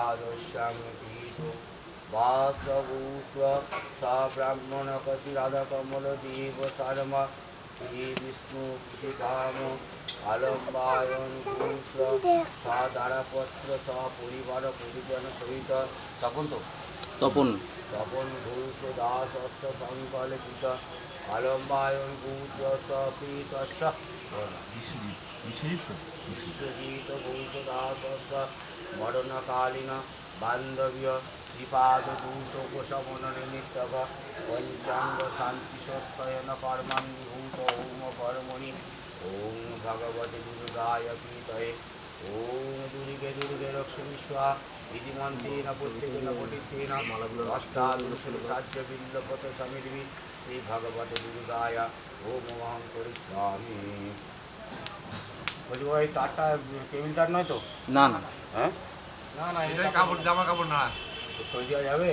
একাদশ্যাং বাসভূত সা কশি রাধা দেব শর্মা শ্রী বিষ্ণু কৃষিকাম আলম্বায়ন পুত্র সা দ্বারাপত্র পরিজন সহিত তখন তো তপন তপন ঘোষ দাস অস্ত সংকল্পিত আলম্বায়ন পুত্র বিশ্বজিৎ বিশ্বজিৎ ঘোষ দাস অস্ত মরণকালীন বান্ধব্য নিমিত্তক পঞ্চাঙ্গ শান্তি সস্তয়ন কর্মাঙ্গীভূত ওম কর্মণি ওম ভগবতে দুর্গায় পীতয়ে ওম দুর্গে দুর্গে লক্ষ্মী স্বা বিধিমন্ত্রেণ প্রত্যেকেন পঠিতেন অষ্টাদশ সাহায্য বিল্লপত সমির্মি শ্রী ভগবতে দুর্গায় ওম অহং করিষ্যামি বলছি ওই তারটা টেবিল তার নয় তো? না না হ্যাঁ? এটাই কাপড় জামা কাপড় না। সই দেওয়া যাবে?